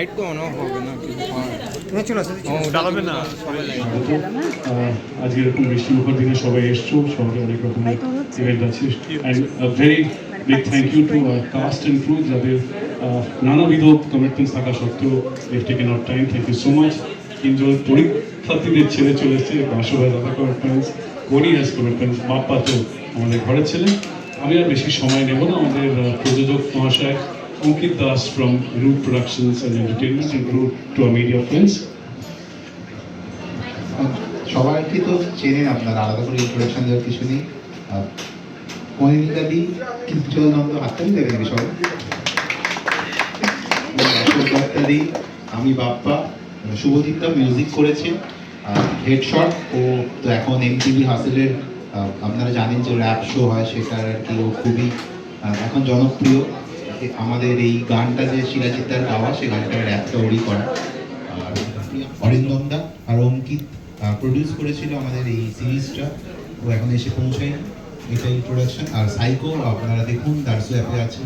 Light তো on হবে না কিন্তু ও জ্বালাবে না। সবাই লাইট আহ, আজকে এরকম বৃষ্টি মুখর দিনে সবাই এসছো সবাই অনেক রকম ইভেন্ট আছে। And very big thank you to cast and crew যাদের নানাবিধ কমিটমেন্টস থাকা সত্ত্বেও have taken out time thank you so much Kinjal পরীক্ষার্থীদের ছেড়ে চলেছে বাসুভাই দাদা কমিটমেন্টস গনি হ্যাজ কমিটমেন্টস বাপ্পা তো আমাদের ঘরের ছেলে। আমি আর বেশি সময় নেব না আমাদের প্রযোজক মহাশয় Ankit Das from Root Productions and Entertainment and Root Two Media friends সবাইকে তো চেনেন আপনারা, আলাদা করে ইন্ট্রোডাকশন দেওয়ার কিছু নেই। কিঞ্চলনন্দ হাততালি দেবেন আমি বাপ্পা শুভদীপটা মিউজিক করেছে হেডশট ও তো এখন এমটিভি হাসেলের আপনারা জানেন যে র্যাপ শো হয়, সেটার আর কি ও খুবই এখন জনপ্রিয়। আমাদের এই গানটা যে শিলাজিতার গাওয়া, সে গানটা র্যাপ তৈরি করা। আর অরিন্দম দা আর অঙ্কিত প্রডিউস করেছিল আমাদের এই সিরিজটা ও এখন এসে পৌঁছায়নি। এটাই প্রোডাকশন আর সাইকো, আপনারা দেখুন, দার্সু অ্যাপে আছে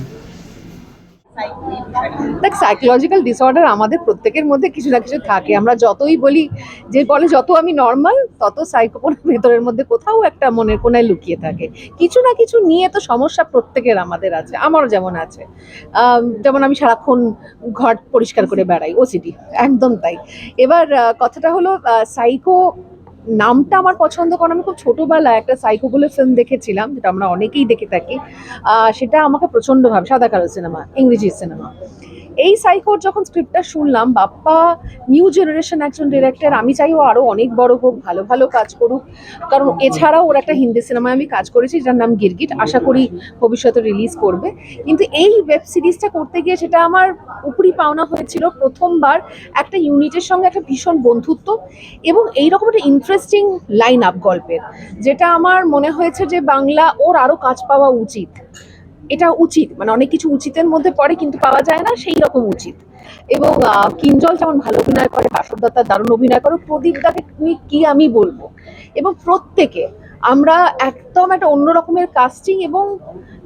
দেখ সাইকোলজিক্যাল ডিসঅর্ডার আমাদের প্রত্যেকের মধ্যে কিছু না কিছু থাকে। আমরা যতই বলি, যে বলে যত আমি নর্মাল তত সাইকোপন ভেতরের মধ্যে কোথাও একটা মনের কোনায় লুকিয়ে থাকে। কিছু না কিছু নিয়ে তো সমস্যা প্রত্যেকের আমাদের আছে, আমারও যেমন আছে। যেমন আমি সারাক্ষণ ঘর পরিষ্কার করে বেড়াই ওসিডি একদম তাই। এবার কথাটা হলো সাইকো নামটা আমার পছন্দ কারণ আমি খুব ছোটবেলায় একটা সাইকো বলে ফিল্ম দেখেছিলাম, যেটা আমরা অনেকেই দেখে থাকি। সেটা আমাকে প্রচণ্ডভাবে, সাদা কালো সিনেমা ইংরেজি সিনেমা এই সাইকোর যখন স্ক্রিপ্টটা শুনলাম, বাপ্পা, নিউ জেনারেশন একজন ডিরেক্টর আমি চাই ও আরও অনেক বড় হোক, ভালো ভালো কাজ করুক। কারণ এছাড়াও ওর একটা হিন্দি সিনেমায় আমি কাজ করেছি, যার নাম গিরগিট। আশা করি ভবিষ্যতে রিলিজ করবে। কিন্তু এই ওয়েব সিরিজটা করতে গিয়ে সেটা আমার উপরি পাওনা হয়েছিল প্রথমবার একটা ইউনিটের সঙ্গে একটা ভীষণ বন্ধুত্ব এবং এইরকম একটা ইন্টারেস্টিং লাইন আপ গল্পের, যেটা আমার মনে হয়েছে যে বাংলা ওর আরও কাজ পাওয়া উচিত। এটা উচিত। মানে অনেক কিছু উচিতের মধ্যে পড়ে কিন্তু পাওয়া যায় না, সেই রকম উচিত। এবং কিঞ্জল যেমন ভালো অভিনয় করে বাসব দত্তা দারুণ অভিনয় করে, প্রদীপ দাকে নিয়ে কি আমি বলব? এবং প্রত্যেকে আমরা একদম একটা অন্য রকমের কাস্টিং এবং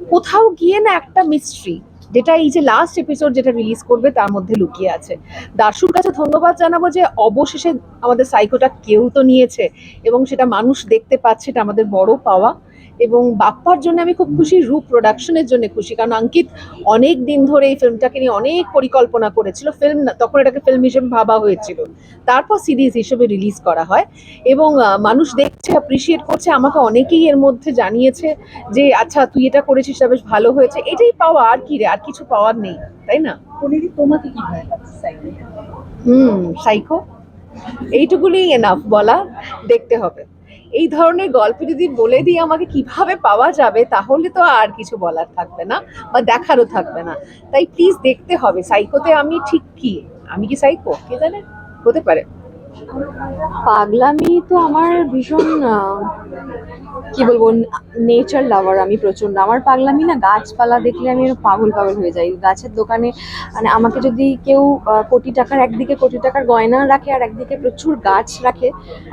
কোথাও গিয়ে না একটা মিস্ট্রি যেটা এই যে লাস্ট এপিসোড যেটা রিলিজ করবে তার মধ্যে লুকিয়ে আছে। দার্শুর কাছে ধন্যবাদ জানাব যে অবশেষে আমাদের সাইকোটা কেউ তো নিয়েছে এবং সেটা মানুষ দেখতে পাচ্ছে এটা আমাদের বড় পাওয়া। এবং বাপ্পার জন্য আমি খুব খুশি রূপ প্রোডাকশনের জন্য খুশি। কারণ অঙ্কিত অনেক দিন ধরে এই ফিল্মটাকে নিয়ে অনেক পরিকল্পনা করেছিল। ফিল্ম তখন এটাকে ফিল্ম হিসেবে ভাবা হয়েছিল। তারপর সিরিজ হিসেবে রিলিজ করা হয় এবং মানুষ দেখছে অ্যাপ্রিসিয়েট করছে আমাকে অনেকেই এর মধ্যে জানিয়েছে যে আচ্ছা তুই এটা করেছিস বেশ ভালো হয়েছে। এটাই পাওয়া আর কি রে আর কিছু পাওয়ার নেই তাই না? তোমাকে কি হুম সাইকো? এইটুকুনি এনাফ বলা দেখতে হবে। এই ধরনের গল্প যদি বলে দিই আমাকে কীভাবে পাওয়া যাবে, তাহলে তো আর কিছু বলার থাকবে না বা দেখারও থাকবে না। তাই প্লিজ দেখতে হবে। সাইকোতে আমি ঠিক কি? আমি কি সাইকো কে জানে? হতে পারে। পাগলামি তো আমার ভীষণ কি বলব নেচার লাভার আমি প্রচণ্ড। আমার পাগলামি না, গাছপালা দেখলে আমি পাগল পাগল হয়ে যাই। গাছের দোকানে মানে আমাকে যদি কেউ কোটি টাকার একদিকে কোটি টাকার গয়না রাখে আর একদিকে প্রচুর গাছ রাখে,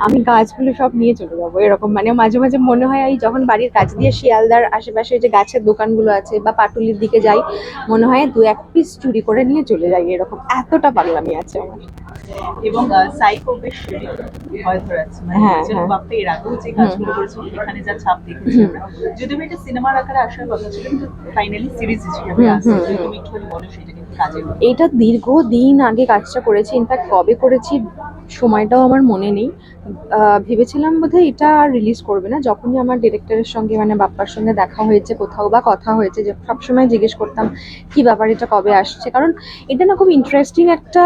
আমি গাছগুলো সব নিয়ে চলে যাব এরকম। মানে মাঝে মাঝে মনে হয়, এই যখন বাড়ির কাছ দিয়ে শিয়ালদার আশেপাশে যে গাছের দোকানগুলো আছে বা পাটুলির দিকে যাই, মনে হয় দু এক পিস চুরি করে নিয়ে চলে যাই এরকম। এতটা পাগলামি আছে আমার। এবং সাইকো বেশ ভয় ধরাচ্ছে মানে হ্যাঁ, হ্যাঁ। বাপ্পা এর আগেও যে কাজগুলো করেছিল এখানে যা ছাপ দেখেছি আমরা যদিও এটা সিনেমার আকারে আসার কথা ছিল কিন্তু ফাইনালি সিরিজ হিসেবে আসছে। তুমি একটু বলো সেটা কিন্তু কাজে এটা দীর্ঘদিন আগে কাজটা করেছি ইনফ্যাক্ট কবে করেছি সময়টাও আমার মনে নেই। ভেবেছিলাম বোধহয় এটা আর রিলিজ করবে না। যখনই আমার ডিরেক্টরের সঙ্গে মানে বাপ্পার সঙ্গে দেখা হয়েছে, কোথাও বা কথা হয়েছে, যে সবসময় জিজ্ঞেস করতাম, কি ব্যাপার, এটা কবে আসছে? কারণ এটা না খুব ইন্টারেস্টিং একটা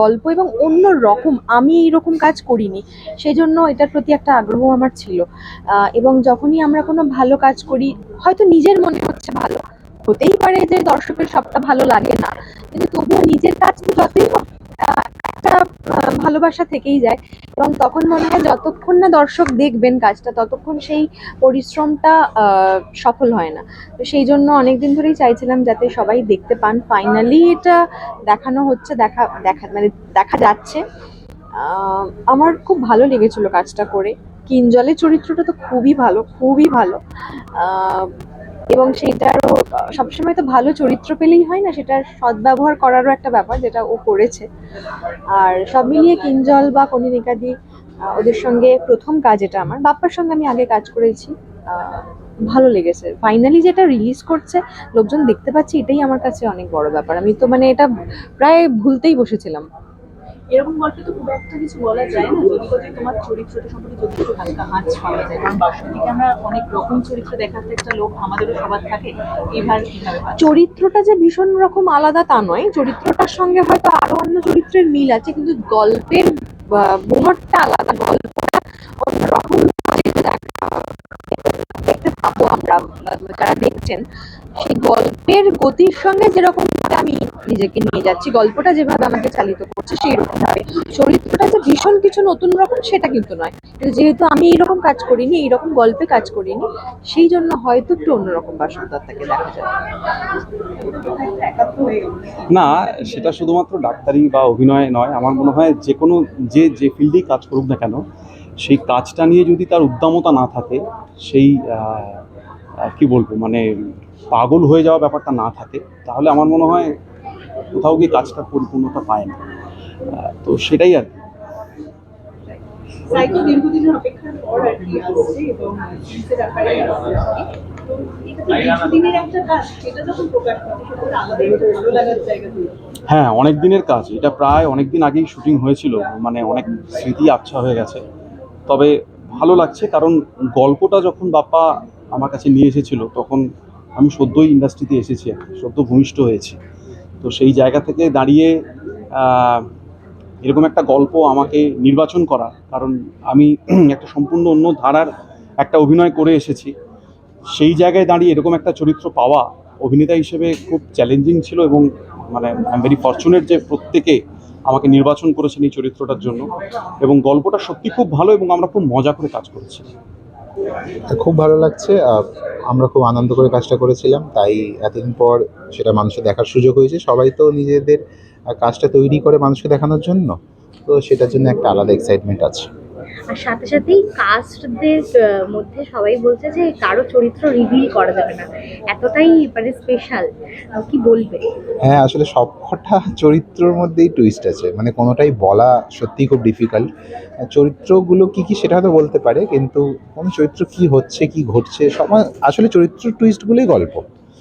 গল্প এবং অন্য রকম, আমি এইরকম কাজ করিনি। সেই জন্য এটার প্রতি একটা আগ্রহ আমার ছিল। এবং যখনই আমরা কোনো ভালো কাজ করি, হয়তো নিজের মনে হচ্ছে ভালো। হতেই পারে যে দর্শকের সবটা ভালো লাগে না। কিন্তু তবুও নিজের কাজ যতই একটা ভালোবাসা থেকেই যায়। এবং তখন মনে হয় যতক্ষণ না দর্শক দেখবেন কাজটা, ততক্ষণ সেই পরিশ্রমটা সফল হয় না। তো সেই জন্য অনেকদিন ধরেই চাইছিলাম যাতে সবাই দেখতে পান। ফাইনালি এটা দেখানো হচ্ছে, দেখা দেখা মানে দেখা যাচ্ছে। আমার খুব ভালো লেগেছিল কাজটা করে। কিঞ্জলের চরিত্রটা তো খুবই ভালো খুবই ভালো। এবং সেটারও সবসময় তো ভালো চরিত্র পেলেই হয় না, সেটার সদ্ব্যবহার করারও একটা ব্যাপার যেটা ও করেছে। আর সব মিলিয়ে কিঞ্জল বা কনিনিকাদি ওদের সঙ্গে প্রথম কাজ এটা আমার। বাপ্পার সঙ্গে আমি আগে কাজ করেছি ভালো লেগেছে। ফাইনালি যেটা রিলিজ করছে, লোকজন দেখতে পাচ্ছে, এটাই আমার কাছে অনেক বড় ব্যাপার। আমি তো মানে এটা প্রায় ভুলতেই বসেছিলাম। এরকম গল্পে তো খুব একটা কিছু বলা যায় না। যদি যদি তোমার চরিত্রটা সম্পর্কে যদি একটু হালকা হাঁচ পাওয়া যায়, কারণ বাসন্তীকে আমরা অনেক রকম চরিত্র দেখাতে একটা লোক আমাদেরও সবার থাকে এবার চরিত্রটা যে ভীষণ রকম আলাদা তা নয়। চরিত্রটার সঙ্গে হয়তো আরও অন্য চরিত্রের মিল আছে, কিন্তু গল্পের মোহরটা আলাদা গল্পটা পাবো আমরা যারা দেখছেন, সেই গল্পের গতির সঙ্গে যেরকম আমি নিজেকে নিয়ে যাচ্ছি, গল্পটা যেভাবে আমাকে চালিত করছে সেই রকম ভাবে চরিত্রটা যে ভীষণ কিছু নতুন রকম, সেটা কিন্তু নয়। যেহেতু আমি এইরকম কাজ করিনি, এইরকম গল্পে কাজ করিনি, সেই জন্য হয়তো একটু অন্যরকম বাসন্তদাকে দেখা যায়। না, সেটা শুধুমাত্র ডাক্তারি বা অভিনয় নয়। আমার মনে হয় যে কোনো, যে যে ফিল্ডেই কাজ করুক না কেন সেই কাজটা নিয়ে যদি তার উদ্দামতা না থাকে সেই কি বলব মানে পাগল হয়ে যাওয়া ব্যাপারটা না থাকে তাহলে আমার মনে হয় কোথাও গিয়ে কাজটা পরিপূর্ণতা পায় না। তো সেটাই আর কি। দীর্ঘদিনের অপেক্ষার পর আর আসছে এবং জিন্সের। হ্যাঁ অনেক দিনের কাজ এটা প্রায় অনেক দিন আগেই শুটিং হয়েছিল মানে অনেক স্মৃতি আচ্ছা হয়ে গেছে। তবে ভালো লাগছে কারণ গল্পটা যখন বাপ্পা আমার কাছে নিয়ে এসেছিল, তখন আমি সদ্যই ইন্ডাস্ট্রিতে এসেছি সদ্য ভূমিষ্ঠ হয়েছি। তো সেই জায়গা থেকে দাঁড়িয়ে এরকম একটা গল্প আমাকে নির্বাচন করা, কারণ আমি একটা সম্পূর্ণ অন্য ধারার একটা অভিনয় করে এসেছি। সেই জায়গায় দাঁড়িয়ে এরকম একটা চরিত্র পাওয়া অভিনেতা হিসেবে খুব চ্যালেঞ্জিং ছিল এবং মানে আই এম ভেরি ফর্চুনেট যে প্রত্যেকে আমাকে নির্বাচন করেছেন এই চরিত্রটার জন্য এবং গল্পটা সত্যি খুব ভালো এবং আমরা খুব মজা করে কাজ করেছি। খুব ভালো লাগছে আমরা খুব আনন্দ করে কাজটা করেছিলাম, তাই এতদিন পর সেটা মানুষের দেখার সুযোগ হয়েছে। সবাই তো নিজেদের কাজটা তৈরি করে মানুষকে দেখানোর জন্য, তো সেটার জন্য একটা আলাদা এক্সাইটমেন্ট আছে। আর সাথে সাথেই কাস্টদের মধ্যে সবাই বলছে যে কারও চরিত্র রিভিল করা যাবে না। এতটাই মানে স্পেশাল কি বলবে? হ্যাঁ আসলে সবকটা চরিত্রর মধ্যেই টুইস্ট আছে। মানে কোনোটাই বলা সত্যিই খুব ডিফিকাল্ট চরিত্রগুলো কি কি সেটা হয়তো বলতে পারে কিন্তু কোন চরিত্র কি হচ্ছে কি ঘটছে সব আসলে চরিত্র টুইস্টগুলোই গল্প।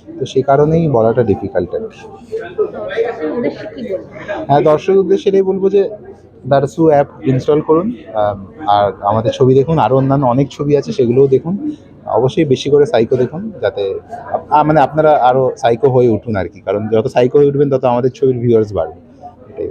তো সেই কারণেই বলাটা ডিফিকাল্ট আর হ্যাঁ দর্শক উদ্দেশ্যে এটাই বলব যে দারসু অ্যাপ ইনস্টল করুন আর আমাদের ছবি দেখুন আরও অন্যান্য অনেক ছবি আছে, সেগুলোও দেখুন। অবশ্যই বেশি করে সাইকো দেখুন, যাতে মানে আপনারা আরও সাইকো হয়ে উঠুন আর কি, কারণ যত সাইকো হয়ে উঠবেন, তত আমাদের ছবির ভিউয়ার্স বাড়বে। এটাই।